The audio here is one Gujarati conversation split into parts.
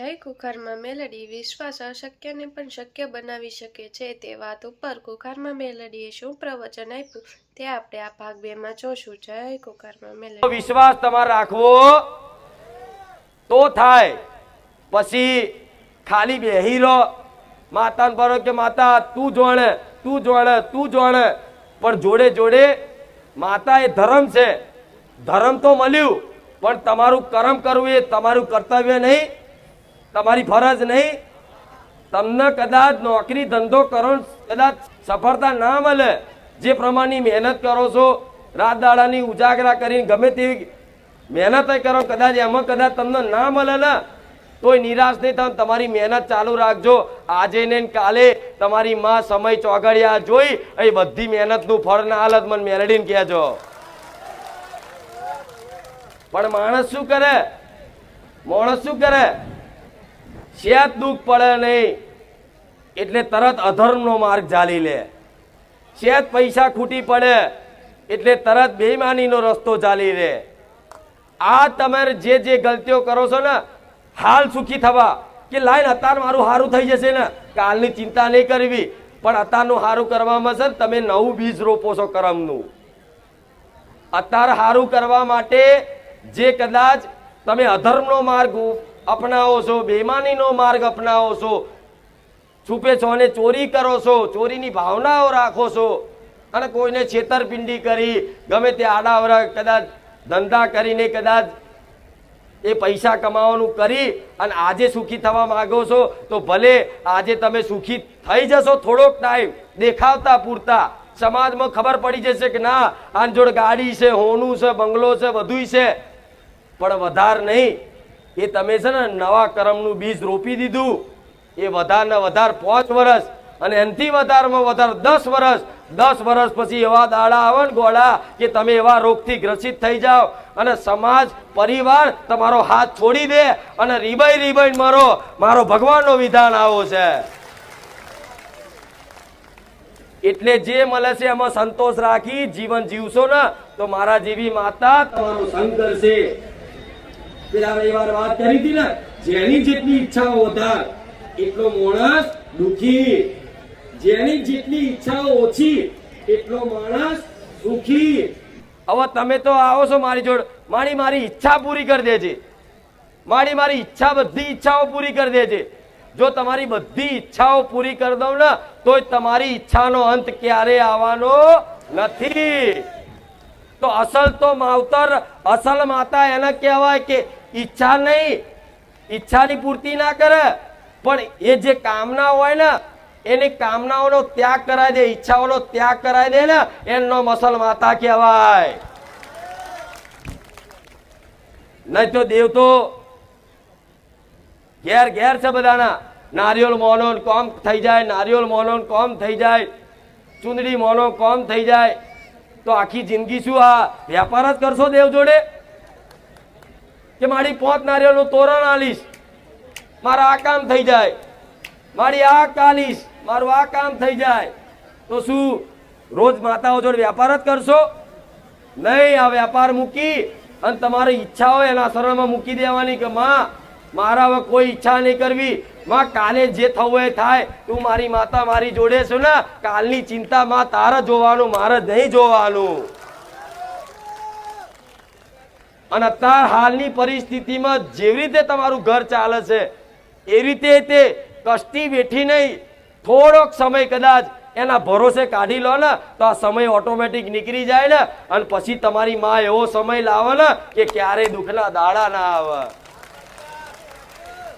જય, કુખારમાં મેલડી વિશ્વાસ અશક્યને પણ શક્ય બનાવી શકે છે. તે વાત ઉપર કુખારમાં મેલડીએ શું પ્રવચન આપ્યું તે આપણે આ ભાગ બેમાં જોશું. જય કુખારમાં મેલડી. વિશ્વાસ તમારે રાખવો. તો થાય. પછી ખાલી બેહી રહો. માતાને ભરો કે માતા, તું જોણે તું જોણે તું જોણે. પણ જોડે જોડે માતા એ ધર્મ છે. ધર્મ તો મળ્યું, પણ તમારું કર્મ કરવું એ તમારું કર્તવ્ય નહીં. તમારી ફરજ નહીં. તમને કદાચ નોકરી ધંધો કરો, કદાચ સફળતા ના મળે, જે પ્રમાણની મહેનત કરો છો રાત દાડાની ઉજાગરા કરીને ગમે તેવી મહેનત કરો, કદાચ એમાં કદાચ તમને ના મળે ને, તોય નિરાશ નહીં તમે તમારી મહેનત ચાલુ રાખજો. આજે ને કાલે તમારી માં સમય ચોગડિયા જોઈ, એ બધી મહેનતનું ફળ ના હાલત મને મેળડીને કહેજો. પણ માણસ શું કરે? માણસ શું કરે? શેત દુઃખ પડે નહીં. એટલે તરત અધર્મનો માર્ગ ચાલી લે. શેત પૈસા ખૂટી પડે, એટલે તરત બેઈમાનીનો રસ્તો ચાલી લે. આ તમારે જે જે ગલતીઓ કરો છો ને, હાલ સુખી થવા. કે લાઈન અત્યારે મારું સારું થઈ જશે ને કાલની ચિંતા નહીં કરવી. પણ અત્યારનું સારું કરવામાં છે તમે નવું બીજ રોપો છો કરમનું. અત્યારે સારું કરવા માટે જે કદાચ તમે અધર્મનો માર્ગ અપનાવો છો, બેમાનીનો માર્ગ અપનાવો છો. છુપે છો અને ચોરી કરો છો, ચોરીની ભાવનાઓ રાખો છો. અને કોઈને છેતરપિંડી કરી, ગમે તે આડાવરા કદાચ ધંધા કરીને કદાચ એ પૈસા કમાવાનું કરી અને આજે સુખી થવા માગો છો, તો ભલે આજે તમે સુખી થઈ જશો થોડોક ટાઈમ દેખાવતા પૂરતા. સમાજમાં ખબર પડી જશે કે ના, આની જોડે ગાડી છે, હોનું છે, બંગલો છે બધું છે. પણ વધાર નહીં. એ તમે છે ને નવા કર્મનું બીજ રોપી દીધું. એ વધારે વધારે પાંચ વર્ષ અને એનાથી વધારમાં વધારે દસ વર્ષ દસ વર્ષ પછી એવા દાડા આવે ને ગોળા કે તમે એવા રોગથી ગ્રસિત થઈ જાઓ. અને સમાજ, પરિવાર તમારો હાથ છોડી દે અને રીબાઈ રીબાઈ મારો મારો ભગવાનનો વિધાન આવો છે. એટલે જે મળે છે એમાં સંતોષ રાખી જીવન જીવશો ને, તો મારા જેવી માતા તમારો સંગ કરશે. પેલા રવિવારે વાત કરી હતી ને, જેની જેટલી ઈચ્છાઓ વધાર, એટલો માણસ દુખી. જેની જેટલી ઈચ્છાઓ ઓછી, એટલો માણસ સુખી. હવે તમે તો આવો છો મારી જોડે. મારી મારી ઈચ્છા પૂરી કરી દેજે. મારી મારી ઈચ્છા, બધી ઈચ્છાઓ પૂરી કરી દેજે. જો તમારી બધી ઈચ્છાઓ પૂરી કરી દઉં ને, તોય તમારી ઈચ્છાનો અંત ક્યારે આવવાનો નથી. તો અસલ તો માવતર, અસલ માતા એને કહેવાય કે ઈચ્છા નહીં. ઈચ્છાની પૂર્તિ ના કરે. પણ એ જે કામના હોય ને, એની કામનાઓનો ત્યાગ કરાવી દે, ઈચ્છાઓનો ત્યાગ કરાવી દે ને, એમનો મસલ માતા કહેવાય. નહીં તો દેવ તો ઘેર ઘેર છે બધાના. નારિયેળ મોનો કોમ થઈ જાય, નારિયેળ મોનો કોમ થઈ જાય, ચૂંદડી મોનો કોમ થઈ જાય. તો આખી જિંદગી શું આ? વેપાર જ કરશો દેવ જોડે? કે મારી પોત નારિયેળનું તોરણ આલીશ. મારા આ કામ થઈ જાય. મારી આ કાલીશ મારું આ કામ થઈ જાય. તો શું? રોજ માતાઓ જોડે વેપાર જ કરશો? નહીં, આ વેપાર મૂકી અને તમારી ઈચ્છા હોય એના શરણમાં મૂકી દેવાની કે માં, મારા હવે કોઈ ઈચ્છા નહીં કરવી. માં, કાલે જે થવું એ થાય. તું મારી માતા મારી જોડે છું ને, કાલની ચિંતા માં તારા જોવાનું, મારે નહીં જોવાનું. અને અત્યાર હાલની પરિસ્થિતિમાં જેવી રીતે તમારું ઘર ચાલે છે, એ રીતે તે કષ્ટી બેઠી નહીં. થોડોક સમય કદાચ એના ભરોસે કાઢી લો ને, તો આ સમય ઓટોમેટિક નીકળી જાય ને, અને પછી તમારી માં એવો સમય લાવે ને કે ક્યારેય દુઃખના દાડા ના આવે.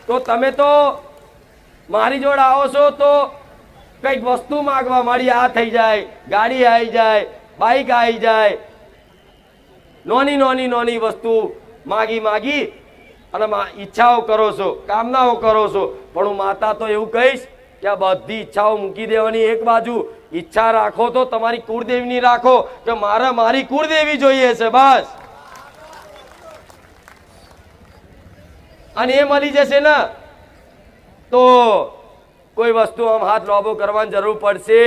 તો તમે તો મારી જોડે આવો છો તો કંઈક વસ્તુ માગવા મારી આ થઈ જાય, ગાડી આવી જાય, બાઈક આવી જાય નોની નોની નોની વસ્તુ માગી માગી અને ઈચ્છાઓ કરો છો, કામનાઓ કરો છો. પણ હું માતા તો એવું કહીશ કે આ બધી ઈચ્છાઓ મૂકી દેવાની એક બાજુ. ઈચ્છા રાખો તો તમારી કુળદેવીની રાખો કે મારે મારી કુળદેવી જોઈએ છે, બસ. અને એ મળી જશે ને તો કોઈ વસ્તુ આમ હાથ લોબો કરવાની જરૂર પડશે.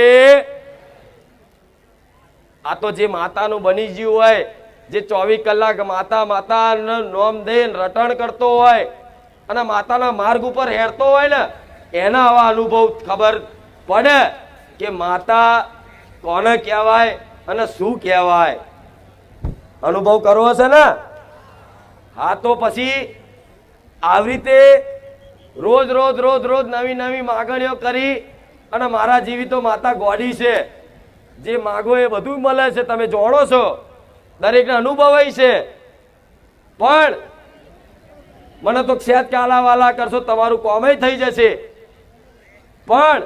આ તો જે માતાનું બની ગયું હોય જે ચોવીસ કલાક માતા માતા નોમ દઈને રટણ કરતો હોય અને માતાના માર્ગ ઉપર હેરતો હોય ને, એના આવા અનુભવ ખબર પડે કે માતા કોને કહેવાય અને શું કહેવાય. અનુભવ કરવો છે ને? હા, તો પછી આવી રીતે રોજ રોજ રોજ રોજ નવી નવી માગણીઓ કરી અને મારા જીવી તો માતા ગોડી છે. જે માગો એ બધું મળે છે, તમે જોડો છો. દરેકને અનુભવાય છે. પણ મને તો ક્ષેત કાલા વાલા કરશો, તમારું કોમે થઈ જશે. પણ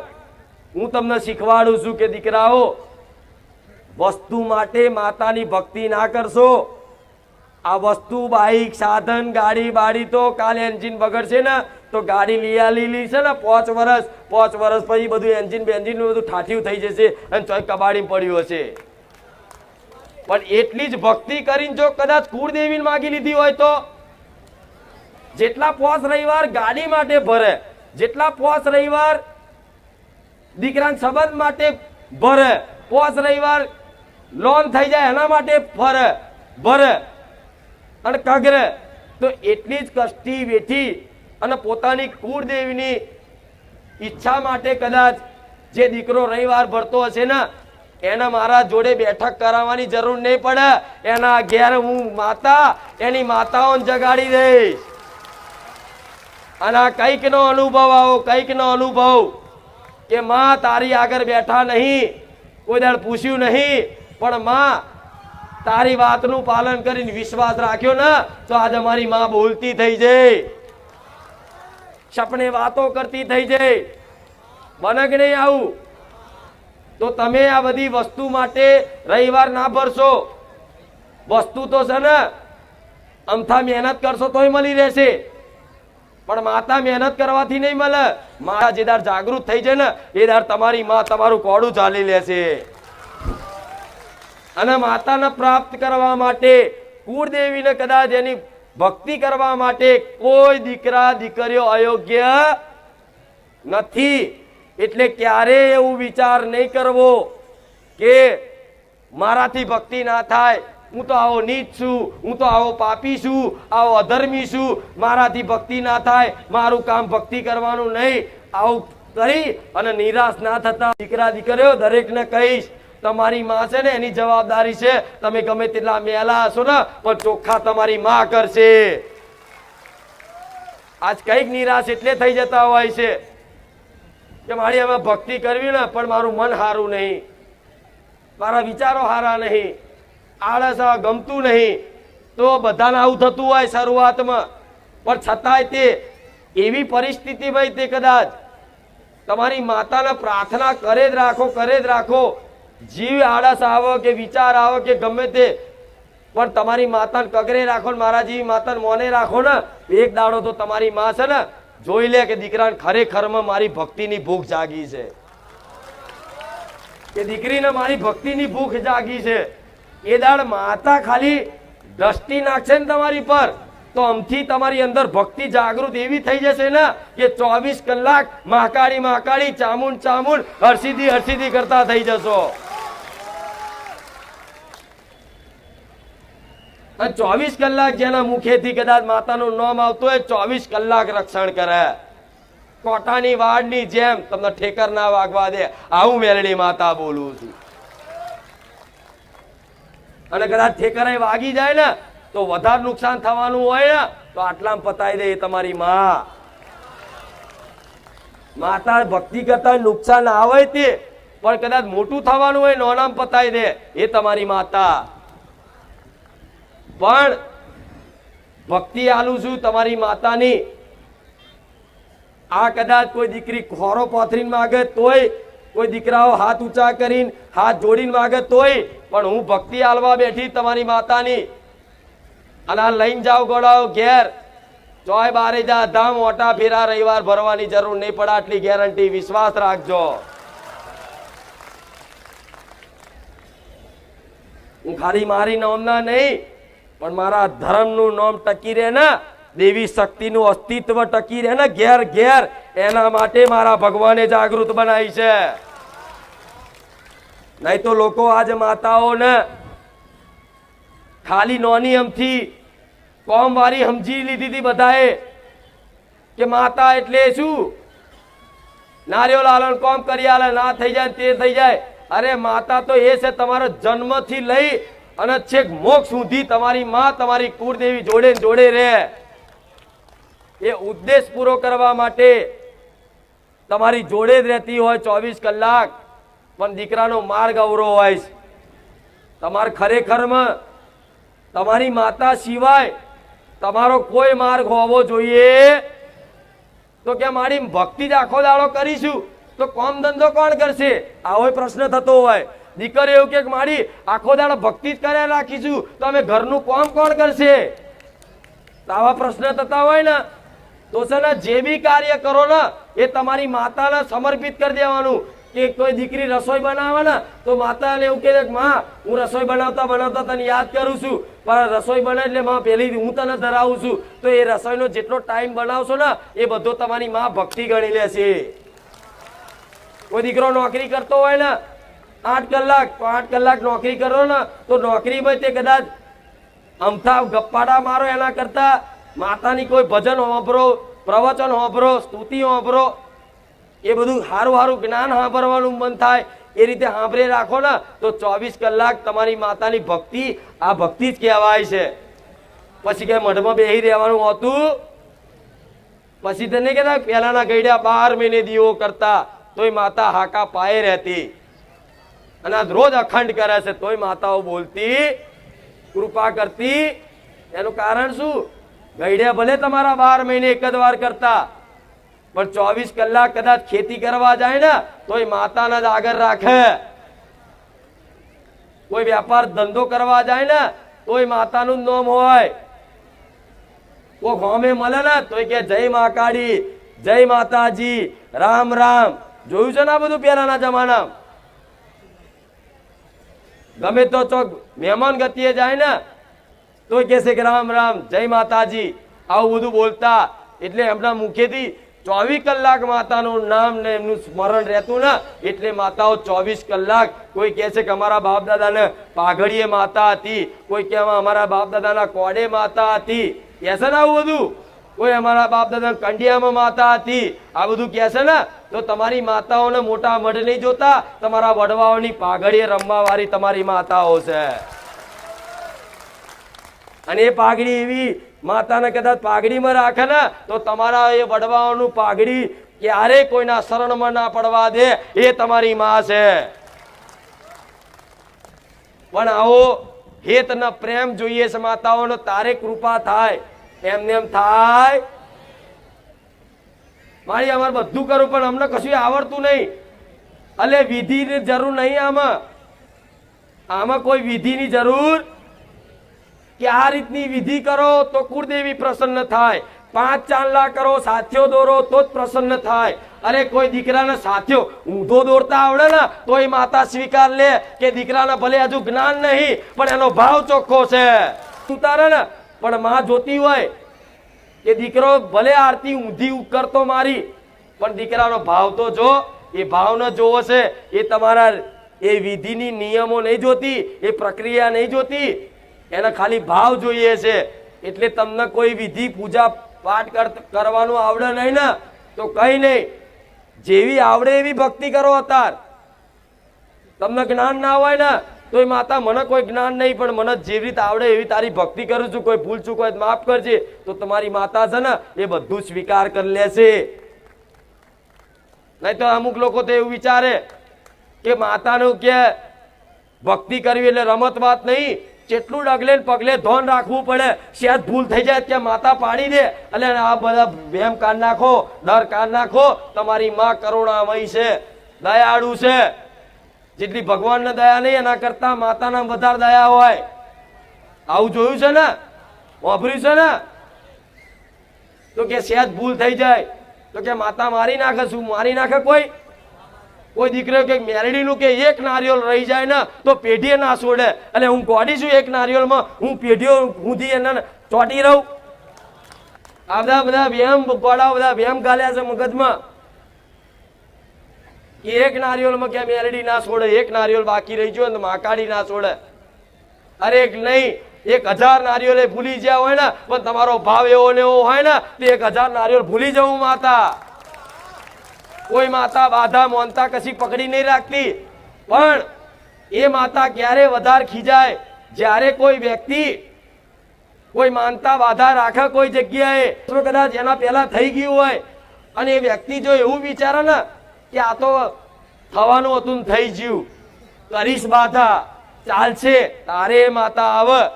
હું તમને શીખવાડું છું કે દીકરાઓ, વસ્તુ માટે માતાની ભક્તિ ના કરશો. આ વસ્તુ બાઈક, સાધન, ગાડી, બાડી તો કાલે એન્જિન બગડશે ને, તો ગાડી લીયા લીલી છે ને, પાંચ વર્ષ પાંચ વર્ષ પછી બધું એન્જિન બેન્જિન બધું ઠાઠિયું થઈ જશે અને ચોય કબાડી પડ્યું હશે. પણ એટલી જ ભક્તિ કરીને જો કદાચ કુળદેવીને માગી લીધી હોય તો? જેટલા પોસ રવિવાર ગાડી માટે ભરે, જેટલા પોસ રવિવાર દીકરાના સંબંધ માટે ભરે, પોસ રવિવાર લોન થઈ જાય એના માટે ફરે ભરે અને કગરે, તો એટલી જ કષ્ટી વેઠી અને પોતાની કુળદેવીની ઈચ્છા માટે કદાચ જે દીકરો રવિવાર ભરતો હશે ને એને મારા જોડે બેઠક કરાવવાની જરૂર નહીં પડે. એના ઘેર હું માતા, એની માતાઓને જગાડી દઈશ. અને કંઈકનો અનુભવ આવો, કંઈકનો અનુભવ કે માં તારી આગળ બેઠા નહીં, કોઈ દાડ પૂછ્યું નહીં, પણ માં, તારી વાતનું પાલન કરીને વિશ્વાસ રાખ્યો ને, તો આજે મારી માં બોલતી થઈ જાય. સપને વાતો કરતી થઈ જાય. બને નહીં આવું. તો તમે આ બધી વસ્તુ માટે રવિવાર ના ભરશો. વસ્તુ તો છે ને, અમથા મહેનત કરશો તોય મળી રહેશે. પણ માતા મહેનત કરવાથી નહીં મળે. માતા જે દાર જાગૃત થઈ જાય ને, એ દાર તમારી માં તમારું કોડું ચાલી લેશે. અને માતાને પ્રાપ્ત કરવા માટે, કુળદેવીને કદાચ એની ભક્તિ કરવા માટે કોઈ દીકરા, દીકરીઓ અયોગ્ય નથી. એટલે ક્યારેય એવું વિચાર નહીં કરવો કે મારાથી ભક્તિ ના થાય. હું તો આવો નીચ છું, હું તો આવો પાપી છું, આવો અધર્મી છું. મારાથી ભક્તિ ના થાય, મારું કામ ભક્તિ કરવાનું નહીં. આવું કરી અને નિરાશ ના થતા દીકરા દીકરીઓ, દરેકને કહીશ, તમારી માં છે ને, એની જવાબદારી છે. તમે ગમે તેટલા મેલા હશો ને, પણ ચોખ્ખા તમારી માં કરશે. આજ કંઈક નિરાશ એટલે થઈ જતા હોય છે. કે મારી એમાં ભક્તિ કરવી ને, પણ મારું મન સારું નહીં. મારા વિચારો સારા નહીં. આળસ ગમતું નહીં. તો બધાને આવું થતું હોય શરૂઆતમાં. પણ છતાંય તે એવી પરિસ્થિતિ ભાઈ તે કદાચ તમારી માતાને પ્રાર્થના કરે જ રાખો, કરે જ રાખો. જીવ આળસ આવો કે વિચાર આવો કે ગમે તે, પણ તમારી માતાને કગરે રાખો ને, મારા જેવી માતાને મોને રાખો ને, એક દાડો તો તમારી માં છે ને જોઈ લે કે દીકરાને ખરેખરમાં મારી ભક્તિની ભૂખ જાગી છે. કે દીકરીને મારી ભક્તિની ભૂખ જાગી છે. એ દાડ માતા ખાલી દ્રષ્ટિ નાખશે ને તમારી પર, તો અમથી તમારી અંદર ભક્તિ જાગૃત એવી થઈ જશે ને કે ચોવીસ કલાક મહાકાળી મહાકાળી ચામુંડ ચામુંડ હરસિદ્ધિ હરસિદ્ધિ કરતા થઈ જશો. ચોવીસ કલાક જેના મુખેથી કદાચ માતાનું નામ આવતું હોય, ચોવીસ કલાક રક્ષણ કરે. કોટાની વાડની જેમ તમને ઠેકર ના વાગવા દે, આવું મેલડી માતા બોલું છું. અને કદાચ ઠેકરે વાગી જાય ને, તો વધારે નુકસાન થવાનું હોય ને, તો આટલામાં પતાઈ દે એ તમારી માં. માતા ભક્તિ કરતા નુકસાન આવે તે, પણ કદાચ મોટું થવાનું હોય, નોનામ પતાઈ દે, એ તમારી માતા. પણ ભક્તિ આલું છું તમારી માતાની. આ કદાચ કોઈ દીકરી ખોરો પાથરીને માગે તોય કોઈ દીકરાઓ હાથ ઊંચા કરીને હાથ જોડીને માગે તોય પણ હું ભક્તિ આલવા બેઠી તમારી માતાની. અને આ લઈને જાઓ ગોળાઓ ઘેર. ચોય બારે જા ધામ મોટા ફેરા રવિવાર ભરવાની જરૂર નહીં પડે આટલી ગેરંટી. વિશ્વાસ રાખજો. હું ખાલી મારી નોમના નહીં પણ મારા ધર્મનું નામ ટકી રહે ને, દેવી શક્તિનું અસ્તિત્વ ટકી રહે ને ઘેર ઘેર, એના માટે મારા ભગવાને જાગૃત બનાવી છે. નહીં તો લોકો આજે માતાઓને ખાલી નોની એમથી કોમ વાળી સમજી લીધી હતી બધાએ કે માતા એટલે શું? નારિયેળ લાલન કોમ કરી આલે, ના થઈ જાય તે થઈ જાય. અરે માતા તો એ છે, તમારો જન્મથી લઈ અને છેક મોક્ષ સુધી તમારી માં તમારી કુળદેવી જોડે જોડે રહે. એ ઉદ્દેશ પૂરો કરવા માટે તમારી જોડે જ રહેતી હોય ચોવીસ કલાક. પણ દીકરાનો માર્ગ અવરો હોય તમારે ખરેખરમાં તમારી માતા સિવાય તમારો કોઈ માર્ગ હોવો જોઈએ. તો કે મારી ભક્તિ જ આખો દાડો કરીશું? તો કોમ ધંધો કોણ કરશે? આવો પ્રશ્ન થતો હોય. દીકરી એવું કે, મારી આખો દાડો ભક્તિ જ કર્યા રાખીશું. તો અમે ઘરનું કોમ કોણ કરશે? આવા પ્રશ્ન થતા હોય ને, તો છે ને, જે બી કાર્ય કરો ને, એ તમારી માતાને સમર્પિત કરી દેવાનું. કે કોઈ દીકરી રસોઈ બનાવે ને, તો માતાને એવું કહે માં, હું રસોઈ બનાવતા બનાવતા તને યાદ કરું છું. પણ રસોઈ બને એટલે માં પેલી હું તને ધરાવું છું. તો એ રસોઈનો જેટલો ટાઈમ બનાવશો ને, એ બધો તમારી માં ભક્તિ ગણી લેશે. કોઈ દીકરો નોકરી કરતો હોય ને આઠ કલાક, તો આઠ કલાક નોકરી કરો ને, તો નોકરીમાં તે કદાચ અમથા ગપ્પાડા મારો એના કરતા માતાની કોઈ ભજન વાંભરો પ્રવચન વાંભરો સ્તુતિ વાંભરો એ બધું સારું સારું જ્ઞાન સાંભળવાનું મન થાય, એ રીતે સાંભળે રાખો ને, તો ચોવીસ કલાક તમારી માતાની ભક્તિ, આ ભક્તિ જ કહેવાય છે. પછી કે મઢમાં બેહી રહેવાનું હોતું, પછી તેને કહેતા, પહેલાના ગઈડ્યા બાર મહિને દીવો કરતા, તોય માતા હાકા પાયે રહેતી. અને આ રોજ અખંડ કરે છે, તોય માતાઓ બોલતી કૃપા કરતી. એનું કારણ શું? ગઈડે ભલે તમારા બાર મહિને એક જ વાર કરતા, પણ ચોવીસ કલાક કદાચ ખેતી કરવા જાય ને, તોય માતાના જ આગળ રાખે. કોઈ વેપાર ધંધો કરવા જાય ને, તોય માતાનું જ નામ હોય. કોઈ હોમે મળે ને, તોય કે જય મા કાળી, જય માતાજી, રામ રામ. જોયું છે ને આ બધું પહેલાના જમાના ગમે તો ચોક મહેમાન ગતિએ જાય ને તો કહે છે કે રામ રામ, જય માતાજી, આવું બધું બોલતા. એટલે એમના મુખેથી ચોવીસ કલાક માતાનું નામ ને એમનું સ્મરણ રહેતું ને, એટલે માતાઓ ચોવીસ કલાક કોઈ કહે છે કે અમારા બાપ દાદાને પાઘડીએ માતા હતી, કોઈ કહેવા અમારા બાપ દાદાના કોડે માતા હતી. કહેશે ને આવું બધું? કોઈ અમારા બાપ દાદા કંડિયામાં માતા હતી. આ બધું કહેશે ને, તો તમારી માતાઓને મોટા મઢ નહીં જોતા, તમારા વડવાઓની પાઘડીએ રમવા વાળી તમારી માતાઓ છે. અને એ પાઘડી એવી માતાને કદાચ પાઘડીમાં રાખે ને, તો તમારા એ વડવાઓનું પાઘડી ક્યારેય કોઈના શરણમાં ના પડવા દે, એ તમારી માં છે. પણ આવો હેત પ્રેમ જોઈએ છે માતાઓનો, તારે કૃપા થાય. એમને એમ થાય. મારી અમારે બધું કરું, પણ અમને કશું આવડતું નહીં. અલે વિધિની જરૂર નહીં આમાં. આમાં કોઈ વિધિની જરૂર કે આ રીતની વિધિ કરો તો કુળદેવી પ્રસન્ન થાય. પાંચ ચાંદલા કરો, સાથીઓ દોરો તો જ પ્રસન્ન થાય. અરે કોઈ દીકરાના સાથીઓ ઊંધો દોરતા આવડે ને તો એ માતા સ્વીકાર લે કે દીકરાના ભલે હજુ જ્ઞાન નહીં, પણ એનો ભાવ ચોખ્ખો છે. ઉતારે ને પણ માં જોતી હોય, એ દીકરો ભલે આરતી ઊંધી કરતો મારી, પણ દીકરાનો ભાવ તો જો, એ ભાવ ન જોવો છે, એ તમારા એ વિધિની નિયમો નહીં જોતી, એ પ્રક્રિયા નહીં જોતી, એને ખાલી ભાવ જોઈએ છે. એટલે તમને કોઈ વિધિ પૂજા પાઠ કર- કરવાનું આવડે નહીં ને, તો કઈ નહીં. જેવી આવડે એવી ભક્તિ કરો અત્યાર તમને જ્ઞાન ના હોય ને તો એ માતા, મને કોઈ જ્ઞાન નહીં, પણ મને જેવી રીતે આવડે એવી તારી ભક્તિ કરું છું, કોઈ ભૂલ ચૂક હોય માફ કરજે. તો તમારી માતા છે ને, એ બધું સ્વીકાર કરી લેશે નહીં તો અમુક લોકો તો એવું વિચારે કે માતાનું કે ભક્તિ કરવી એટલે રમત વાત નહીં. જેટલું ડગલે પગલે ધોન રાખવું પડે. શેદ ભૂલ થઈ જાય કે માતા પાડી દે. એટલે આ બધા વેમ કાઢ નાખો દર કાઢ નાખો. તમારી માં કરુણામય છે, દયાળુ છે. જેટલી ભગવાનને દયા નહીં, એના કરતા માતાના વધારે દયા હોય. આવું જોયું છે ને? વાપર્યું છે ને? તો કે સહેજ ભૂલ થઈ જાય. તો કે માતા મારી નાખે, શું મારી નાખે કોઈ? કોઈ દીકરો કે મેરડીનું કે એક નારિયેળ રહી જાય ને, તો પેઢીએ ના છોડે. અને હું ગોડી છું એક નારિયેળમાં હું પેઢીઓ ઊંધી એને ચોટી રહું. આ બધા બધા વ્યાયામ ગોળા બધા વ્યાયામ ગાલ્યા છે મગજમાં. કે એક નારિયેળમાં ક્યાં મેરડી ના છોડે? એક નારિયેળ બાકી રહી ગયો ને માકાડી ના છોડે. અરે એક નહીં, એક હજાર નારિયેળ ભૂલી ગયા હોય ને, પણ તમારો ભાવ એવો ને એવો હોય ને, તો એક હજાર નારિયેળ ભૂલી જવું માતા. કોઈ માતા બાધા મોનતા કશી પકડી નહીં રાખતી. પણ એ માતા ક્યારે વધારે ખીજાય? જ્યારે કોઈ વ્યક્તિ કોઈ માનતા બાધા રાખે કોઈ જગ્યાએ કદાચ એના પહેલા થઈ ગયું હોય. અને એ વ્યક્તિ જો એવું વિચારે ને કે આ તો થવાનું હતું થઈ ગયું. કરીશ બાધા. ચાલશે. તારે માતા આવ.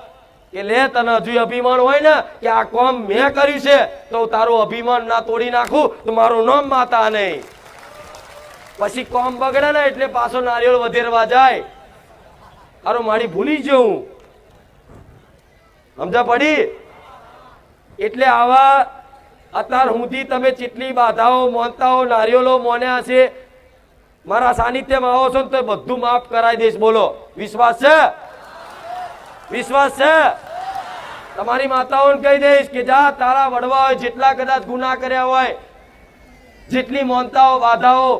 કે લે તને હજુ અભિમાન હોય ને કે આ કોમ મેં કર્યું છે, તો તારું અભિમાન ના તોડી નાખું, તો મારું નામ માતા નહીં. પછી કોમ બગડે ને એટલે પાછો નારિયેળ વધેરવા જાય. અરે મારી ભૂલી જવું સમજા પડી? એટલે આવા અત્યાર સુધી તમે જેટલી બાધાઓ, મોનતાઓ નારિયેળો મોન્યા છે. મારા સાનિધ્યમાં આવો છો ને તો બધું માફ કરાવી દઈશ. બોલો. વિશ્વાસ છે? વિશ્વાસ છે? તમારી માતાઓને કહી દઈશ કે જા, તારા વડવા હોય, જેટલા કદાચ ગુના કર્યા હોય, જેટલી મોનતાઓ, બાધાઓ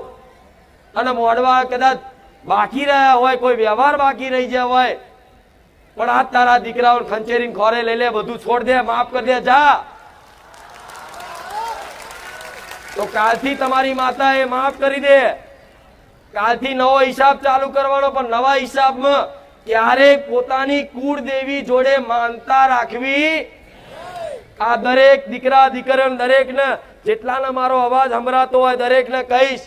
અને મોડવા કદાચ બાકી રહ્યા હોય, કોઈ વ્યવહાર બાકી રહી ગયા હોય, પણ આ તારા દીકરાઓને ખંચેરીને ખોરે લઈ લે, બધું છોડ દે, માફ કરી દે, જા. તો કાલથી તમારી માતા એ માફ કરી દે. કાલથી નવો હિસાબ ચાલુ કરવાનો, પણ નવા હિસાબમાં ક્યારેય પોતાની કુળદેવી જોડે માનતા રાખવી? આ દરેક દીકરા, દીકરીઓ, દરેકને જેટલાને મારો અવાજ સંભળાતો હોય, દરેકને કહીશ,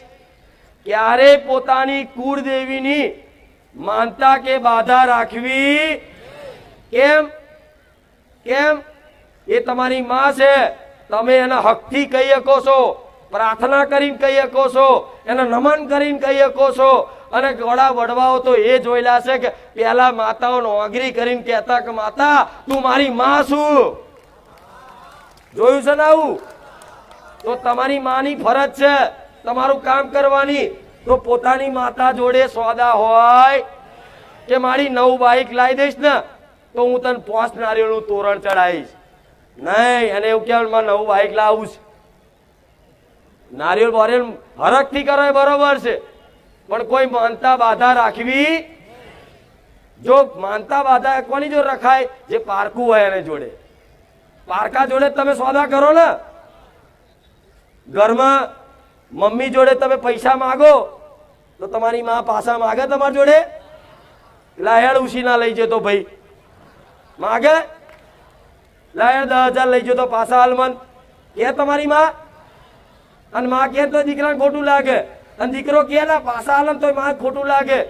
ક્યારે પોતાની કુળદેવીની માનતા કે બાધા રાખવી? કેમ? કેમ? એ તમારી માં છે. તમે એના હકથી કહી શકો છો. પ્રાર્થના કરીને કહી શકો છો એને નમન કરીને કહી શકો છો અને ઘોડા વડવાઓ તો એ જોયેલા છે કે પેલા માતાઓનો ઓગરી કરીને કહેતા કે, માતા, તું મારી માં છું. જોયું છે ને આવું? તો તમારી માની ફરજ છે. તમારું કામ કરવાની. તો પોતાની માતા જોડે સોદા હોય કે, મારી નવું બાઈક લાવી દઈશ ને, તો હું તને પોસ નારિયેળનું તોરણ ચડાવીશ. નહીં અને એવું કહેવાય મારે નવું બાઈક લાવું છે. નારિયેળ બોરિયેળ હરખથી કરે બરોબર છે. પણ કોઈ માનતા બાધા રાખવી જો માનતા બાધા કોની જો રખાય? જે પારકું હોય એને જોડે. પારકા જોડે તમે સોદા કરો ને. ઘરમાં મમ્મી જોડે તમે પૈસા માગો, તો તમારી માં પાછા માગે તમારી જોડે? લાયડ ઉશીના લઈ જતો ભાઈ. માગે? લાયડ દસ હજાર લઈ જતો પાછા હાલમન કે તમારી માં? અને માં કે તો દીકરાને ખોટું લાગે. અને દીકરો કે પાછા હાલમ તો માં ખોટું લાગે.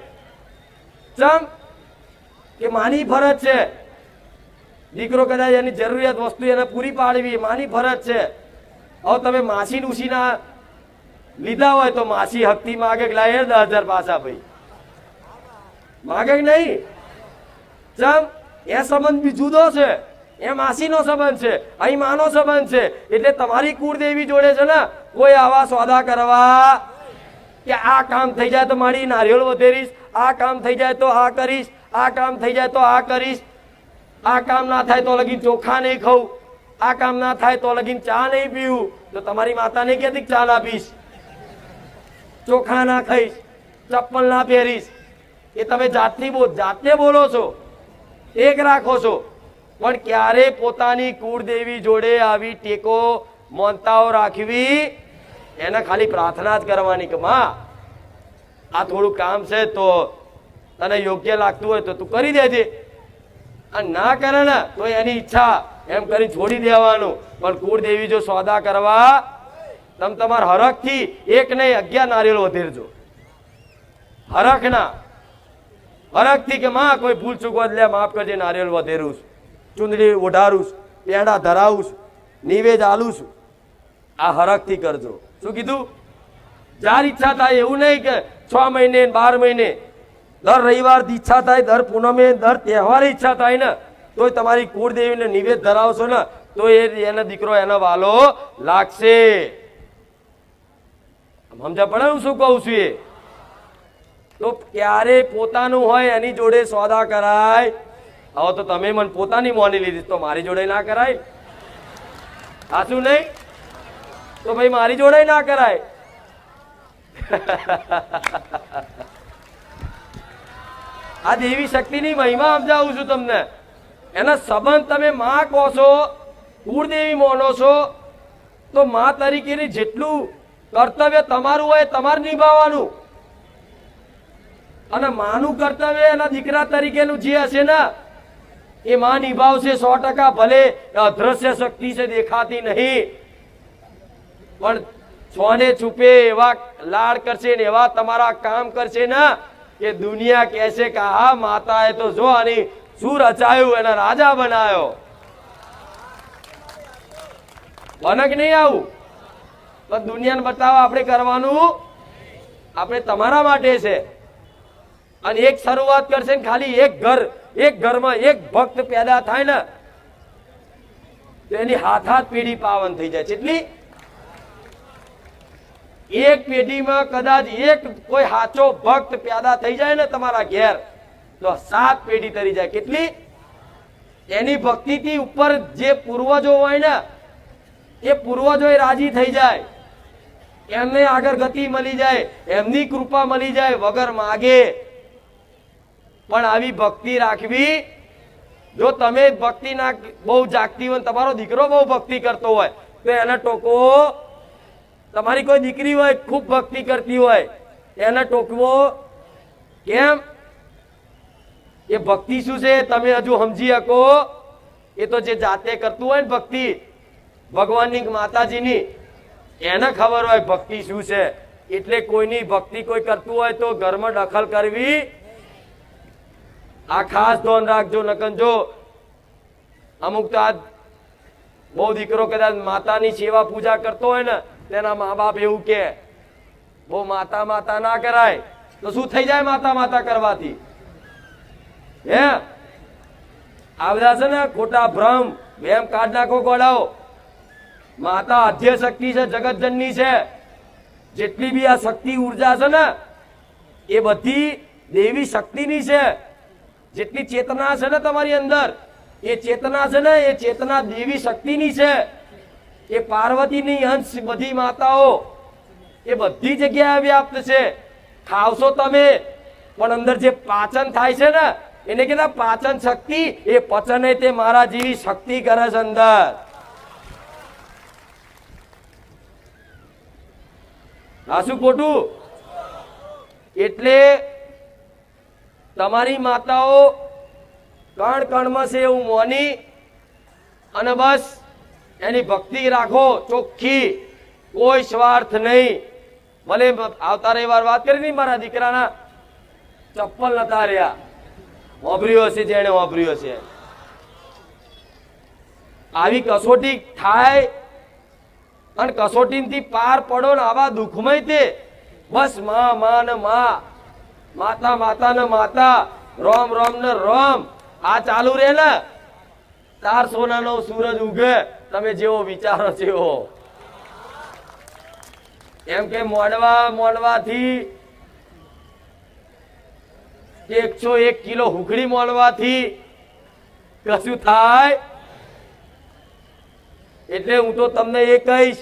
ચમ? કે માની ફરજ છે. દીકરો કદાચ એની જરૂરિયાત વસ્તુ એને પૂરી પાડવી માની ફરજ છે. હવે તમે માસી ઉસીના લીધા હોય તો માસી હક્તિ માગે કે લાય દસ હજાર પાછા ભાઈ. માગે નહીં? ચમ? એ સંબંધ બી જુદો છે. એ માસીનો સંબંધ છે અહીં માનો સંબંધ છે. એટલે તમારી કુળદેવી જોડે છે ને, કોઈ આવા સોદા કરવા કે આ કામ થઈ જાય તો મારી નારિયેળ વધેરીશ, આ કામ થઈ જાય તો આ કરીશ, આ કામ થઈ જાય તો આ કરીશ. આ કામ ના થાય તો લગીન ચોખા નહીં ખાઉં, આ કામ ના થાય તો લગીન ચા નહીં પીવું, તો તમારી માતાને કહેતી કે ચા ના પીશ ચોખા ના ખાઈશ, ચપ્પલ ના પહેરીશ. એ તમે જાતની બો જાતને બોલો છો, એક રાખો છો. પણ ક્યારે પોતાની કુળદેવી જોડે આવી ટેકો મોનતાઓ રાખવી? એને ખાલી પ્રાર્થના જ કરવાની કે, માં, આ થોડું કામ છે તો તને યોગ્ય લાગતું હોય તો તું કરી દેજે. આ ના કરે ને, તો એની ઈચ્છા એમ કરી છોડી દેવાનું. પણ કુળદેવી જો સોદા કરવા, તમે તમારા હરખથી એક નહીં, અગિયાર નારિયેળ વધેરજો. હરખ ના. હરખથી કે, માં, કોઈ ભૂલ ચૂકવા લે, માફ કરજે, નારિયેળ વધેરું છું. ચુંદડી ઓઢારું છું પેડા ધરાવું છું નિવેદ આલું છું આ હરખથી કરજો. શું કીધું? જાર ઈચ્છા થાય એવું નહીં કે છ મહિને બાર મહિને. દર રવિવાર ઈચ્છા થાય, દર પૂનમે, દર તહેવારે ઈચ્છા થાય ને, તોય તમારી કુળદેવીને નિવેદ ધરાવશો ને તો એ એનો દીકરો એનો વાલો લાગશે. સમજા પડે હું શું કહું છું એ? તો ક્યારે પોતાનું હોય એની જોડે સોદા કરાય? હવે તો તમે મને પોતાની મોની લીધી તો મારી જોડે ના કરાય? સાચું નહીં? તો ભાઈ મારી જોડે ના કરાય. આ દેવી શક્તિની મહિમા સમજાવું છું તમને. એના સંબંધ તમે માં કહો છો, કુળદેવી મોનો છો, તો માં તરીકેની જેટલું કર્તવ્ય તમારું હોય તમારે નિભાવવાનું. અને માનું કર્તવ્ય એના દીકરા તરીકેનું જે હશે ને એ માં નિભાવશે સો ટકા, ભલે અદ્રશ્ય શક્તિ છે દેખાતી નહીં. પણ સોને છુપે એવા લાડ કરશે ને એવા તમારા કામ કરશે ને કે દુનિયા કહેશે કે આ માતાએ તો જો આની શું રચાયું એના રાજા બનાવ્યો બનક નહીં આવું. પણ દુનિયાને બતાવવા આપણે કરવાનું આપણે તમારા માટે છે. અને એક શરૂઆત કરશે ને ખાલી એક ઘર. એક ઘરમાં એક ભક્ત પેદા થાય ને એની હાથ હાથ પેઢી પાવન થઈ જાય એટલી એક પેઢીમાં કદાચ એક કોઈ સાચો ભક્ત પેદા થઈ જાય ને તમારા ઘેર, તો સાત પેઢી તરી જાય. કેટલી? એની ભક્તિથી ઉપર જે પૂર્વજો હોય ને, એ પૂર્વજો રાજી થઈ જાય. એમને આગળ ગતિ મળી જાય, એમની કૃપા મળી જાય, વગર માગે. પણ આવી ભક્તિ રાખવી, જો તમે ભક્તિ ના બહુ જાગતી હોય તમારો દીકરો બહુ ભક્તિ કરતો હોય, તો એને ટોકવો. તમારી કોઈ દીકરી હોય, ખૂબ ભક્તિ કરતી હોય એને ટોકવો. કેમ? એ ભક્તિ શું છે? તમે હજુ સમજી શકો. એ તો જે જાતે કરતું હોય ને ભક્તિ, ભગવાનની માતાજીની, એને ખબર હોય ભક્તિ શું છે. એટલે કોઈની ભક્તિ કોઈ કરતું હોય તો ઘરમાં દખલ કરવી આ ખાસ ધ્યાન રાખજો નકન જો અમુક તો આ બહુ દીકરો કદાચ માતાની સેવા પૂજા કરતો હોય ને, તેના મા બાપ એવું કે, બહુ માતા માતા ના કરાય. તો શું થઈ જાય માતા માતા કરવાથી? હે? આ બધા છે ને ખોટા ભ્રમ વેમ કાઢ નાખો ગોળાઓ. માતા અધ્ય શક્તિ છે, જગતજનની છે. જેટલી બી આ શક્તિ ઊર્જા છે ને, એ બધી દેવી શક્તિની છે. જેટલી ચેતના છે ને તમારી અંદર, એ ચેતના છે ને, એ ચેતના દેવી શક્તિની છે. એ પાર્વતીની અંશ બધી માતાઓ, એ બધી જગ્યાએ વ્યાપ્ત છે. ખાવશો તમે, પણ અંદર જે પાચન થાય છે ને, એને કહેતા પાચન શક્તિ, એ પચને તે મારા જેવી શક્તિ કરે છે અંદર. આ શું ખોટું? એટલે તમારી માતાઓ કણ કણમાં છે એવું મોની અને બસ એની ભક્તિ રાખો ચોખ્ખી, કોઈ સ્વાર્થ નહીં. ભલે આવતા રવિવાર વાત કરી નહીં મારા દીકરાના, ચપ્પલ નતા રહ્યા. વાપર્યો હશે જેને વાપર્યો છે. આવી કસોટી થાય અને કસોટીથી પાર પડો ને આવા દુઃખમય તે. બસમાં માં ને માં. માતા માતા ને માતા, રોમ રોમ ને રોમ. આ ચાલુ રે ને. તાર સોનાનો સૂરજ ઉગે. તમે જેવો વિચારો જેવો એમ કે મોડવા, મોડવાથી એકસો એક કિલો હુકડી મોડવાથી કશું થાય? એટલે હું તો તમને એ કહીશ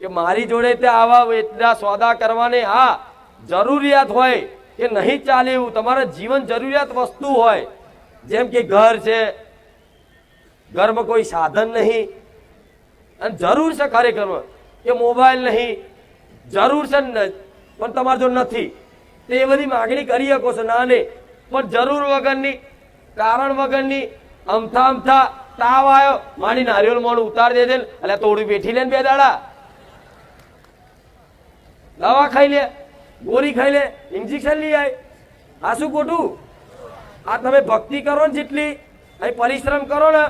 કે મારી જોડે તે આવા એટલા સોદા કરવાને હા જરૂરિયાત હોય કે નહીં ચાલે એવું, તમારા જીવન જરૂરિયાત વસ્તુ હોય. જેમ કે ઘર છે, ઘરમાં કોઈ સાધન નહીં. અને જરૂર છે ખરેખરમાં કે મોબાઈલ નહીં. જરૂર છે પણ તમારે જો નથી, તો બધી માગણી કરી શકો છો. ના, નહીં. પણ જરૂર વગરની, કારણ વગરની, અમથા અમથા તાવ આવ્યો. મારી નારિયેળ મોણ ઉતાર દે એટલે તોડું બેઠી લે ને બે દાડા. દવા ખાઈ લે. ગોળી ખાઈ લે ઇન્જેક્શન લઈ આય. આ શું ખોટું આ તમે ભક્તિ કરો ને જેટલી, અહીં પરિશ્રમ કરો ને,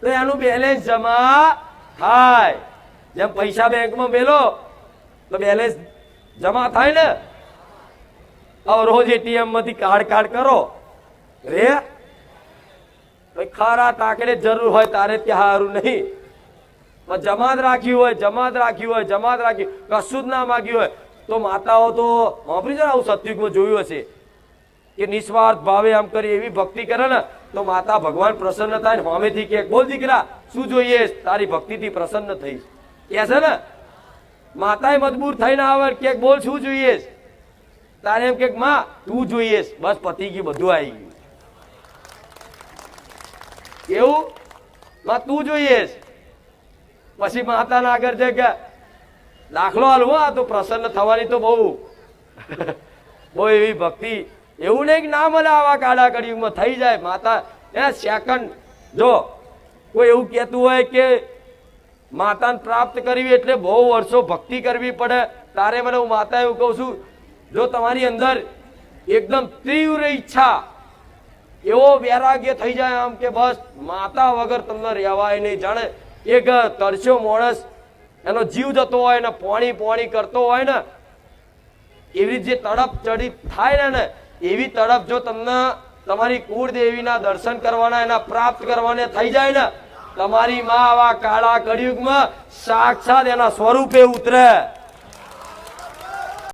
તો એનું બેલેન્સ જમા થાય. જેમ પૈસા બેંકમાં મેલો, તો બેલેન્સ જમા થાય ને. હવે રોજ એટીએમમાંથી કાર્ડ કાર્ડ કરો. રે? ખરા તાકડે જરૂર હોય તારે ત્યાં સારું નહીં. જમાત રાખ્યું હોય જમાત રાખ્યું હોય જમાત રાખ્યું કશું જ ના માગ્યું હોય. તો માતાઓ તો વાપરી છે ને આવું સત્યુગમાં જોયું હશે. કે નિસ્વાર્થ ભાવે આમ કરી એવી ભક્તિ કરે ને, તો માતા ભગવાન પ્રસન્ન થાય ને સામેથી કે, બોલ દીકરા, શું જોઈએ? તારી ભક્તિથી પ્રસન્ન થઈ કે છે ને, માતાએ મજબૂર થઈને આવે કે, બોલ શું જોઈએ? તારે એમ કે, માં, તું જોઈએ. બસ પતી ગયું, બધું આવી ગયું. એવું? માં, તું જોઈએ. પછી માતાના આગળ કે દાખલો હાલવો આ તો પ્રસન્ન થવાની તો બહુ. બહુ એવી ભક્તિ. એવું નહીં ના મળે આવા કાળા કળિયુગમાં થઈ જાય. માતા એના સેકન્ડ જો, કોઈ એવું કહેતું હોય કે માતાને પ્રાપ્ત કરવી એટલે બહુ વર્ષો ભક્તિ કરવી પડે, તારે મને હું માતા એવું કહું છું, જો તમારી અંદર એકદમ તીવ્ર ઈચ્છા, એવો વૈરાગ્ય થઈ જાય આમ કે બસ, માતા વગર તમને રહેવાય નહીં. જાણે એક તરસ્યો માણસ એનો જીવ જતો હોય ને પોણી પોણી કરતો હોય ને, એવી જે તડપ ચડી થાય ને એવી તડપ જો તમને તમારી કુળદેવીના દર્શન કરવાના, એના પ્રાપ્ત કરવાને થઈ જાય ને, તમારી માં આવા કાળા કળિયુગમાં સાક્ષાત એના સ્વરૂપે ઉતરે.